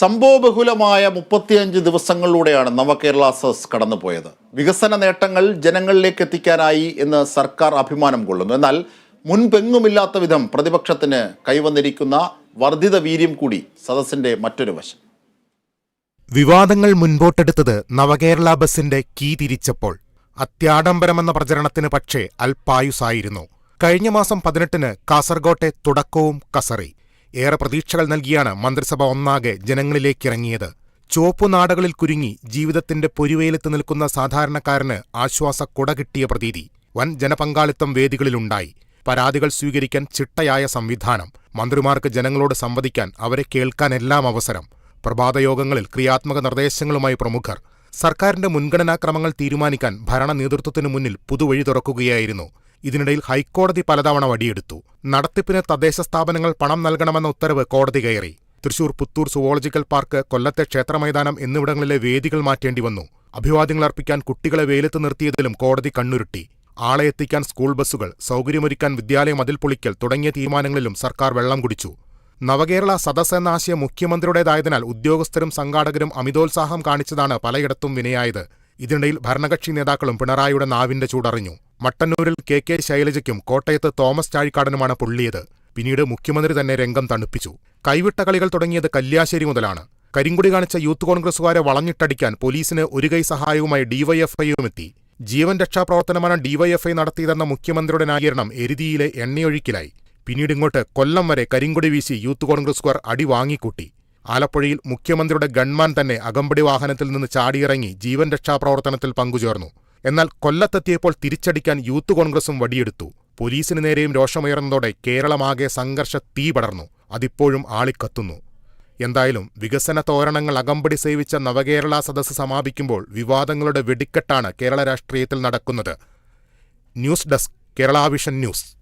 സംഭവബഹുലമായ മുപ്പത്തിയഞ്ച് ദിവസങ്ങളിലൂടെയാണ് നവകേരള സസ് കടന്നുപോയത്. വികസന നേട്ടങ്ങൾ ജനങ്ങളിലേക്ക് എത്തിക്കാനായി എന്ന് സർക്കാർ അഭിമാനം കൊള്ളുന്നു. എന്നാൽ മുൻപെങ്ങുമില്ലാത്ത വിധം പ്രതിപക്ഷത്തിന് കൈവന്നിരിക്കുന്ന വർദ്ധിത വീര്യം കൂടി സദസ്സിന്റെ മറ്റൊരു വശം. വിവാദങ്ങൾ മുൻപോട്ടെടുത്തത് നവകേരള ബസിന്റെ കീ തിരിച്ചപ്പോൾ. അത്യാഡംബരമെന്ന പ്രചരണത്തിന് പക്ഷേ അൽപായുസായിരുന്നു കഴിഞ്ഞ മാസം പതിനെട്ടിന് കാസർഗോട്ടെ തുടക്കവും കസറി. ഏറെ പ്രതീക്ഷകൾ നൽകിയാണ് മന്ത്രിസഭ ഒന്നാകെ ജനങ്ങളിലേക്കിറങ്ങിയത്. ചുവപ്പുനാടകളിൽ കുരുങ്ങി ജീവിതത്തിന്റെ പൊരുവേലത്ത് നിൽക്കുന്ന സാധാരണക്കാരന് ആശ്വാസ കുട കിട്ടിയ പ്രതീതി വൻ ജനപങ്കാളിത്തം വേദികളിലുണ്ടായി. പരാതികൾ സ്വീകരിക്കാൻ ചിട്ടയായ സംവിധാനം. മന്ത്രിമാർക്ക് ജനങ്ങളോട് സംവദിക്കാൻ അവരെ കേൾക്കാനെല്ലാം അവസരം. പ്രഭാതയോഗങ്ങളിൽ ക്രിയാത്മക നിർദ്ദേശങ്ങളുമായി പ്രമുഖർ. സർക്കാരിന്റെ മുൻഗണനാക്രമങ്ങൾ തീരുമാനിക്കാൻ ഭരണ നേതൃത്വത്തിനു മുന്നിൽ പുതുവഴി തുറക്കുകയായിരുന്നു. ഇതിനിടയിൽ ഹൈക്കോടതി പലതവണ വടിയെടുത്തു. നടത്തിപ്പിന് തദ്ദേശ സ്ഥാപനങ്ങൾ പണം നൽകണമെന്ന ഉത്തരവ് കോടതി കയറി. തൃശൂർ പുത്തൂർ സുവോളജിക്കൽ പാർക്ക് കൊല്ലത്തെ ക്ഷേത്രമൈതാനം എന്നിവിടങ്ങളിലെ വേദികൾ മാറ്റേണ്ടി വന്നു. അഭിവാദ്യങ്ങൾ അർപ്പിക്കാൻ കുട്ടികളെ വെയിലത്ത് നിർത്തിയതിലും കോടതി കണ്ണുരുട്ടി. ആളെ എത്തിക്കാൻ സ്കൂൾ ബസ്സുകൾ സൗകര്യമൊരുക്കാൻ വിദ്യാലയം മതിൽ പൊളിക്കൽ തുടങ്ങിയ തീരുമാനങ്ങളിലും സർക്കാർ വെള്ളം കുടിച്ചു. നവകേരള സദസ് എന്ന ആശയം മുഖ്യമന്ത്രിയുടേതായതിനാൽ ഉദ്യോഗസ്ഥരും സംഘാടകരും അമിതോത്സാഹം കാണിച്ചതാണ് പലയിടത്തും വിനയായത്. ഇതിനിടയിൽ ഭരണകക്ഷി നേതാക്കളും പിണറായിയുടെ നാവിന്റെ ചൂടറിഞ്ഞു. മട്ടന്നൂരിൽ കെ കെ ശൈലജയ്ക്കും കോട്ടയത്ത് തോമസ് ചാഴിക്കാടനുമാണ് പൊള്ളിയത്. പിന്നീട് മുഖ്യമന്ത്രി തന്നെ രംഗം തണുപ്പിച്ചു. കൈവിട്ട കളികൾ തുടങ്ങിയത് കല്യാശ്ശേരി മുതലാണ്. കരിങ്കുടി കാണിച്ച യൂത്ത് കോൺഗ്രസുകാരെ വളഞ്ഞിട്ടടിക്കാൻ പോലീസിന് ഒരു കൈ സഹായവുമായി ഡിവൈഎഫ്ഐയും എത്തി ജീവൻ രക്ഷാപ്രവർത്തനമാണ് ഡിവൈഎഫ്ഐ നടത്തിയതെന്ന മുഖ്യമന്ത്രിയുടെ ന്യായീകരണം എരുതിയിലെ എണ്ണയൊഴുക്കിലായി. പിന്നീട് ഇങ്ങോട്ട് കൊല്ലം വരെ കരിങ്കുടി വീശി യൂത്ത് കോൺഗ്രസുകാർ അടി വാങ്ങിക്കൂട്ടി. ആലപ്പുഴയിൽ മുഖ്യമന്ത്രിയുടെ ഗൺമാൻ തന്നെ അകമ്പടി വാഹനത്തിൽ നിന്ന് ചാടിയിറങ്ങി ജീവൻ രക്ഷാപ്രവർത്തനത്തിൽ പങ്കുചേർന്നു. എന്നാൽ കൊല്ലത്തെത്തിയപ്പോൾ തിരിച്ചടിക്കാൻ യൂത്ത് കോൺഗ്രസും വടിയെടുത്തു. പോലീസിന് നേരെയും രോഷമുയർന്നതോടെ കേരളമാകെ സംഘർഷ തീ പടർന്നു. അതിപ്പോഴും ആളിക്കത്തുന്നു. എന്തായാലും വികസന തോരണങ്ങൾ അകമ്പടി സേവിച്ച നവകേരള സദസ്സ് സമാപിക്കുമ്പോൾ വിവാദങ്ങളുടെ വെടിക്കെട്ടാണ് കേരള രാഷ്ട്രീയത്തിൽ നടക്കുന്നത്. News desk Keralavision news.